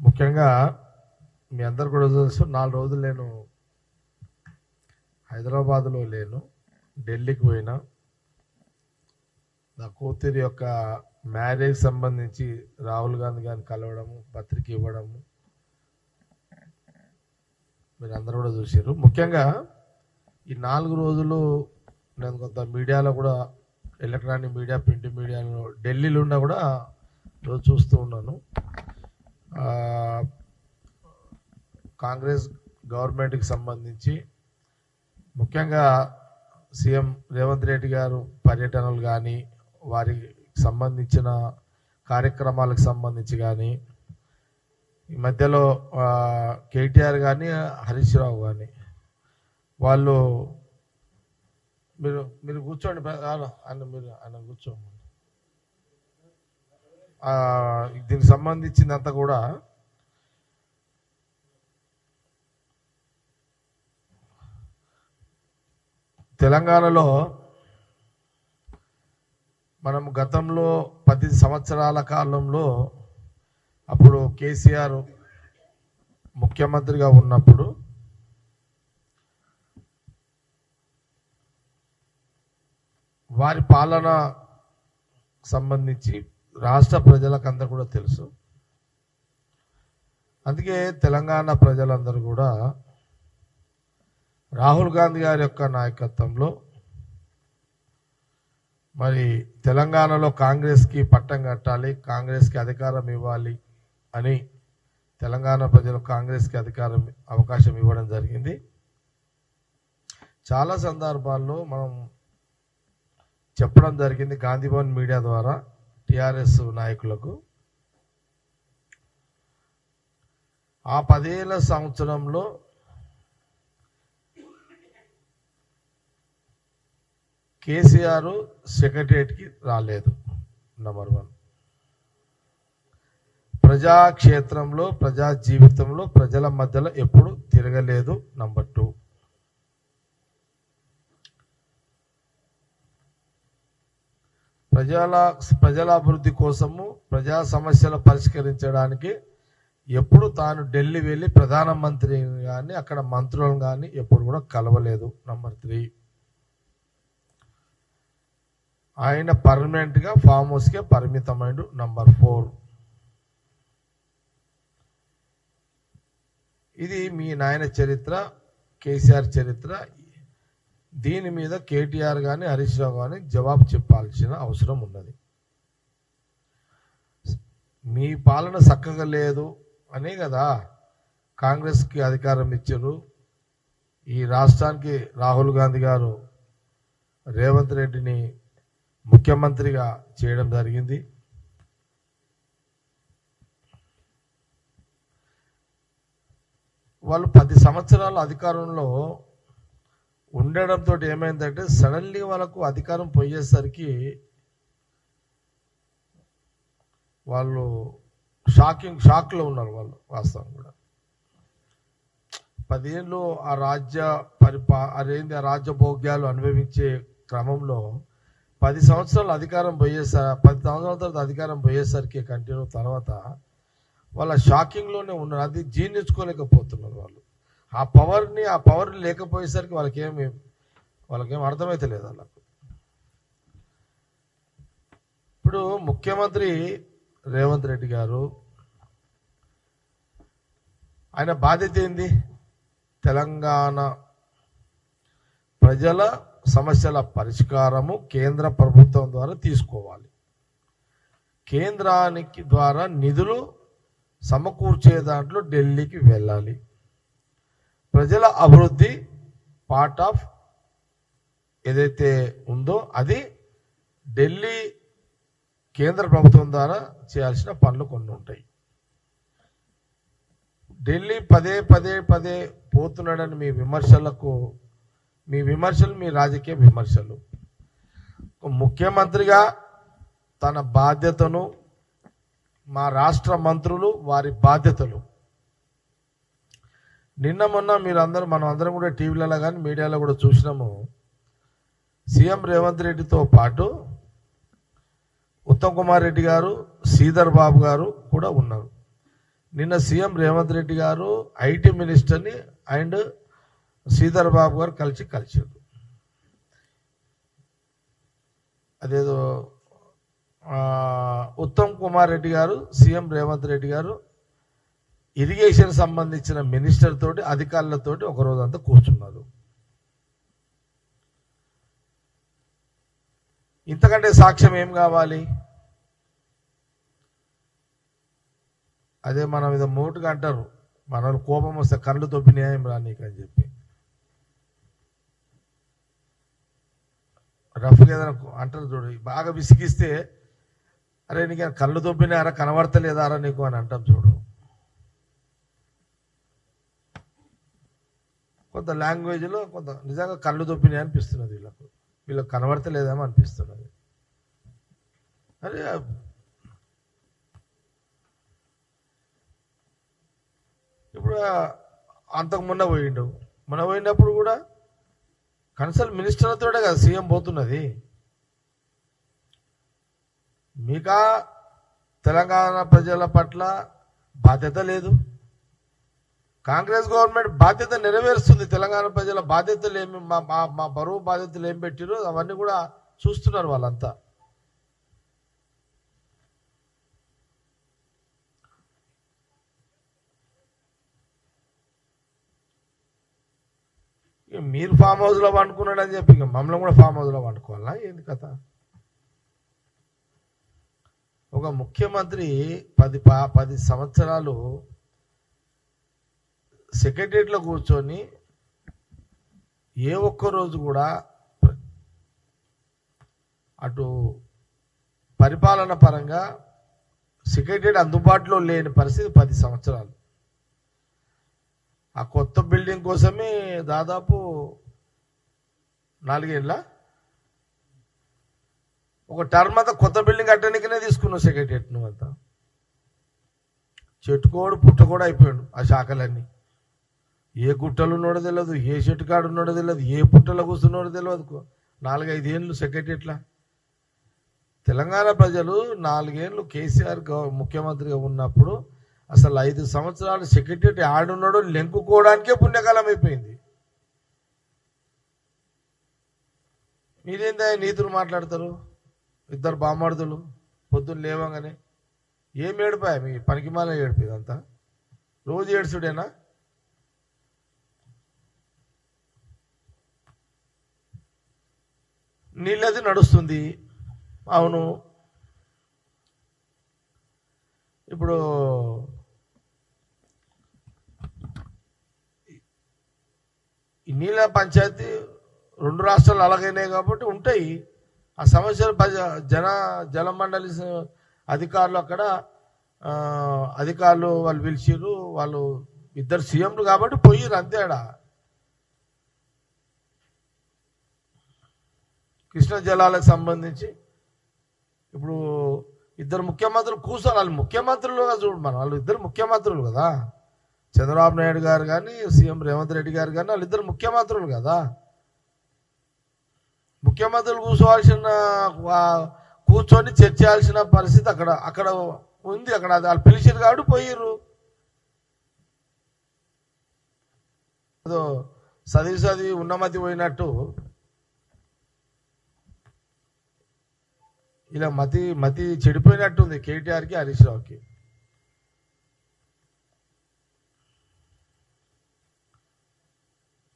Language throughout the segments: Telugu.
ముఖ్యంగా మీ అందరు కూడా తెలుసు నాలుగు రోజులు నేను హైదరాబాద్లో లేను ఢిల్లీకి పోయినా. నా కూతురి యొక్క మ్యారేజ్ సంబంధించి రాహుల్ గాంధీ గారిని కలవడము పత్రిక ఇవ్వడము మీరు అందరూ కూడా చూసారు ముఖ్యంగా ఈ నాలుగు రోజులు నేను కొంత మీడియాలో కూడా ఎలక్ట్రానిక్ మీడియా ప్రింట్ మీడియాలో ఢిల్లీలో ఉన్నా కూడా రోజు చూస్తూ ఉన్నాను. కాంగ్రెస్ గవర్నమెంట్కి సంబంధించి ముఖ్యంగా సీఎం రేవంత్ రెడ్డి గారు పర్యటనలు కానీ వారికి సంబంధించిన కార్యక్రమాలకు సంబంధించి కానీ ఈ మధ్యలో కేటీఆర్ కానీ హరీష్ రావు కానీ వాళ్ళు మీరు మీరు కూర్చోండి అన్న ఆయన మీరు ఆయన కూర్చోండి. దీనికి సంబంధించినంత కూడా తెలంగాణలో మనం గతంలో పది సంవత్సరాల కాలంలో అప్పుడు కేసీఆర్ ముఖ్యమంత్రిగా ఉన్నప్పుడు వారి పాలన సంబంధించి రాష్ట్ర ప్రజలకందరూ కూడా తెలుసు. అందుకే తెలంగాణ ప్రజలందరూ కూడా రాహుల్ గాంధీ గారి యొక్క నాయకత్వంలో మరి తెలంగాణలో కాంగ్రెస్కి పట్టం కట్టాలి కాంగ్రెస్కి అధికారం ఇవ్వాలి అని తెలంగాణ ప్రజలు కాంగ్రెస్కి అధికారం అవకాశం ఇవ్వడం జరిగింది. చాలా సందర్భాల్లో మనం చెప్పడం జరిగింది గాంధీభవన్ మీడియా ద్వారా. టిఆర్ఎస్ నాయకులకు ఆ పదేళ్ళ సంవత్సరంలో కేసీఆర్ సెక్రటరియట్కి రాలేదు నంబర్ వన్ ప్రజాక్షేత్రంలో ప్రజా జీవితంలో ప్రజల మధ్యలో ఎప్పుడు తిరగలేదు నంబర్ టూ ప్రజల ప్రజల అభివృద్ధి కోసము ప్రజా సమస్యలు పరిష్కరించడానికి ఎప్పుడు తాను ఢిల్లీ వెళ్ళి ప్రధానమంత్రి కానీ అక్కడ మంత్రులను కానీ ఎప్పుడు కూడా కలవలేదు నంబర్ త్రీ. ఆయన పర్మనెంట్గా ఫామ్ హౌస్కే పరిమితమైన నంబర్ ఫోర్. ఇది మీ నాయన చరిత్ర కేసీఆర్ చరిత్ర దీని మీద కేటీఆర్ కానీ హరీష్ రావు కానీ జవాబు చెప్పాల్సిన అవసరం ఉన్నది. మీ పాలన చక్కగా లేదు అనే కదా కాంగ్రెస్కి అధికారం ఇచ్చారు. ఈ రాష్ట్రానికి రాహుల్ గాంధీ గారు రేవంత్ రెడ్డిని ముఖ్యమంత్రిగా చేయడం జరిగింది. వాళ్ళు పది సంవత్సరాల అధికారంలో ఉండడంతో ఏమైందంటే సడన్లీ వాళ్ళకు అధికారం పోయేసరికి వాళ్ళు షాకింగ్ షాక్లో ఉన్నారు వాళ్ళు వాస్తవం కూడా. పదేళ్ళు ఆ రాజ్య పరిపా అదేంది ఆ రాజ్య భోగ్యాలు అనుభవించే క్రమంలో పది సంవత్సరాలు అధికారం పోయేసారి పది సంవత్సరాల తర్వాత అధికారం పోయేసరికి కంటిన్యూ తర్వాత వాళ్ళ షాకింగ్లోనే ఉన్నారు. అది జీర్ణించుకోలేకపోతున్నారు వాళ్ళు. ఆ పవర్ని ఆ పవర్ లేకపోయేసరికి వాళ్ళకేమి వాళ్ళకేం అర్థమైతే లేదు అలా. ఇప్పుడు ముఖ్యమంత్రి రేవంత్ రెడ్డి గారు ఆయన బాధ్యత ఏంది? తెలంగాణ ప్రజల సమస్యల పరిష్కారము కేంద్ర ప్రభుత్వం ద్వారా తీసుకోవాలి. కేంద్రానికి ద్వారా నిధులు సమకూర్చే దాంట్లో ఢిల్లీకి వెళ్ళాలి. ప్రజల అభివృద్ధి పార్ట్ ఆఫ్ ఏదైతే ఉందో అది ఢిల్లీ కేంద్ర ప్రభుత్వం ద్వారా చేయాల్సిన పనులు కొన్ని ఉంటాయి. ఢిల్లీ పదే పదే పదే పోతున్నాడని మీ విమర్శలకు మీ విమర్శలు మీ రాజకీయ విమర్శలు. ముఖ్యమంత్రిగా తన బాధ్యతను మా రాష్ట్ర మంత్రులు వారి బాధ్యతలు నిన్న మొన్న మీరు అందరూ మనం అందరం కూడా టీవీలలో కానీ మీడియాలో కూడా చూసినాము. సీఎం రేవంత్ రెడ్డితో పాటు ఉత్తమ్ కుమార్ రెడ్డి గారు శ్రీధర్ బాబు గారు కూడా ఉన్నారు. నిన్న సీఎం రేవంత్ రెడ్డి గారు ఐటీ మినిస్టర్ని అండ్ శ్రీధర్ బాబు గారు కలిసి కలిసారు అదేదో ఉత్తమ్ కుమార్ రెడ్డి గారు సీఎం రేవంత్ రెడ్డి గారు ఇరిగేషన్ సంబంధించిన మినిస్టర్ తోటి అధికారులతోటి ఒకరోజు అంతా కూర్చున్నారు ఇంతకంటే సాక్ష్యం ఏం కావాలి? అదే మనం ఇది మూటుగా అంటారు. మనల్ని కోపం వస్తే కళ్ళు తొప్పి న్యాయం రా నీకు అని చెప్పి. రఫ్గా ఏదైనా అంటారు చూడు బాగా విసిగిస్తే అరే నీకు కళ్ళు తొప్పినారా కనబడతలేదారా నీకు అని అంటాం చూడు. కొంత లాంగ్వేజ్లో కొంత నిజంగా కళ్ళు దొప్పినాయి అనిపిస్తున్నది వీళ్ళకు. వీళ్ళకి కనబడతలేదేమో అనిపిస్తున్నది. అరే ఇప్పుడు అంతకు మొన్న పోయిండు. మొన్న పోయినప్పుడు కూడా కన్సల్ట్ మినిస్టర్లతోటే కదా సీఎం పోతున్నది. మీకా తెలంగాణ ప్రజల పట్ల బాధ్యత లేదు. కాంగ్రెస్ గవర్నమెంట్ బాధ్యత నెరవేరుస్తుంది. తెలంగాణ ప్రజల బాధ్యతలు ఏమి మా మా మా బరువు బాధ్యతలు ఏం పెట్టిరో అవన్నీ కూడా చూస్తున్నారు వాళ్ళంతా. ఇక మీరు ఫామ్ హౌస్లో పండుకున్నాడని చెప్పి ఇక మమ్మల్ని కూడా ఫామ్ హౌస్లో పండుకోవాలా? ఏంది కథ? ఒక ముఖ్యమంత్రి పది పా పది సంవత్సరాలు సెక్రటరియట్లో కూర్చొని ఏ ఒక్క రోజు కూడా అటు పరిపాలన పరంగా సెక్రటరియట్ అందుబాటులో లేని పరిస్థితి పది సంవత్సరాలు. ఆ కొత్త బిల్డింగ్ కోసమే దాదాపు నాలుగేళ్ళ? ఒక టర్మ్ అంతా కొత్త బిల్డింగ్ కట్టడానికనే తీసుకున్నావు సెక్రటరియట్ నువ్వంతా. చెట్టుకోడు పుట్టకోడు అయిపోయాడు ఆ శాఖలన్నీ. ఏ గుట్టలు ఉన్నాడో తెలియదు ఏ చెట్టు కాడు ఉన్నాడో తెలియదు ఏ పుట్టలో కూర్చున్నాడో తెలియదు నాలుగైదేళ్ళు సెక్రటరీట్లా తెలంగాణ ప్రజలు నాలుగేళ్ళు కేసీఆర్ ముఖ్యమంత్రిగా ఉన్నప్పుడు అసలు ఐదు సంవత్సరాలు సెక్రటరీ ఆడున్నాడో లెంకుకోవడానికే పుణ్యకాలం అయిపోయింది. మీరేందా నీతులు మాట్లాడతారు? ఇద్దరు బామార్దులు పొద్దున్న లేవగానే ఏం ఏడిపాయా మీ పనికిమాల ఏడిపి రోజు ఏడుచుడేనా నీళ్ళది నడుస్తుంది. అవును. ఇప్పుడు ఈ నీళ్ళ పంచాయతీ రెండు రాష్ట్రాలు అలాగైనాయి కాబట్టి ఉంటాయి. ఆ సమస్యలు జన జలమండలి అధికారులు అక్కడ అధికారులు వాళ్ళు పిలిచిర్రు వాళ్ళు ఇద్దరు సీఎంలు కాబట్టి పోయిరు అంతేడా కృష్ణ జలాలకు సంబంధించి ఇప్పుడు ఇద్దరు ముఖ్యమంత్రులు కూర్చొని వాళ్ళు ముఖ్యమంత్రులుగా చూడు మనం వాళ్ళు ఇద్దరు ముఖ్యమంత్రులు కదా. చంద్రబాబు నాయుడు గారు కానీ సీఎం రేవంత్ రెడ్డి గారు కానీ వాళ్ళు ఇద్దరు ముఖ్యమంత్రులు కదా. ముఖ్యమంత్రులు కూర్చోవాల్సిన కూర్చొని చర్చించాల్సిన పరిస్థితి అక్కడ అక్కడ ఉంది. అక్కడ వాళ్ళు పిలిచిరు కాబట్టి పోయిర్రు. ఏదో చదివి చదివి ఉన్నమతి పోయినట్టు ఇలా మతి మతి చెడిపోయినట్టుంది కేటీఆర్కి హరీష్ రావుకి.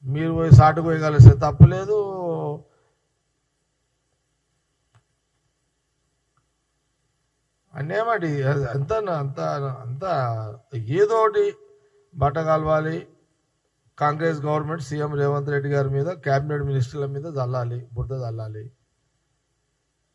మీరు పోయి సాటు పోయగలిస్తే తప్పులేదు అన్నేమండి అంత అంత అంత ఏదో ఒకటి బట్ట కలవాలి. కాంగ్రెస్ గవర్నమెంట్ సీఎం రేవంత్ రెడ్డి గారి మీద క్యాబినెట్ మినిస్టర్ల మీద చల్లాలి బురద చల్లాలి